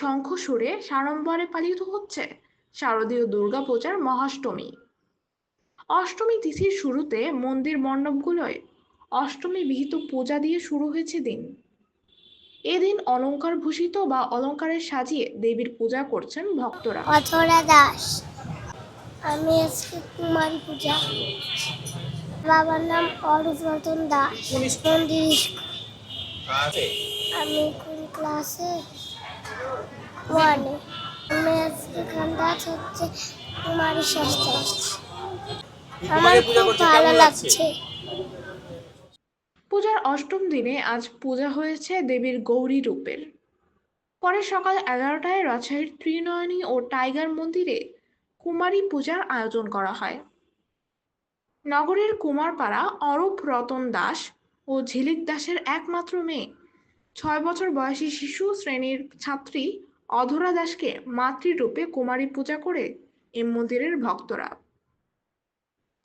শঙ্খ সুরে সাড়ম্বরে পালিত হচ্ছে শারদীয় দুর্গাপূজার মহাষ্টমী। অষ্টমী তিথির শুরুতে মন্দির মণ্ডপগুলোয় অষ্টমী বিহিত পূজা দিয়ে শুরু হয়েছে দিন। এদিন অলঙ্কার ভূষিত বা অলংকারে সাজিয়ে দেবীর পূজা করছেন ভক্তরা। অথরা দাস। আমি আজকে কুমারী পূজা। বাবার নাম অরূপ রতন দাস মন্দির আমি কোন ক্লাসে ওয়ানে আমি আজকে হচ্ছে কুমারী শাস্ত্র আমার খুব ভালো লাগছে। পূজার অষ্টম দিনে আজ পূজা হয়েছে দেবীর গৌরী রূপের। পরে সকাল এগারোটায় রাজশাহীর ত্রিনয়নী ও টাইগার মন্দিরে কুমারী পূজার আয়োজন করা হয়। নগরের কুমারপাড়া অরূপ রতন দাস ও ঝিলিক দাসের একমাত্র মেয়ে ছয় বছর বয়সী শিশু শ্রেণির ছাত্রী অধরা দাসকে মাতৃরূপে কুমারী পূজা করে এ মন্দিরের ভক্তরা।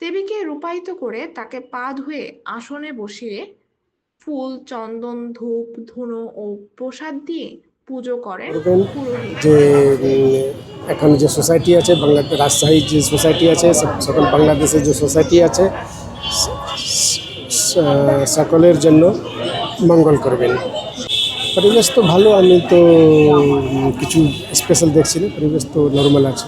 দেবীকে রূপায়িত করে তাকে পা ধুয়ে আসনে বসিয়ে ফুল চন্দন ধূপ ধুনো ও প্রসাদ দিয়ে পুজো করেন যে এখন যে সোসাইটি আছে বাংলা রাজশাহীর যে সোসাইটি আছে সকল বাংলাদেশের যে সোসাইটি আছে সকলের জন্য মঙ্গল করবেন। পরিবেশ তো ভালো আমি তো কিছু স্পেশাল দেখছি না পরিবেশ তো নর্মাল আছে।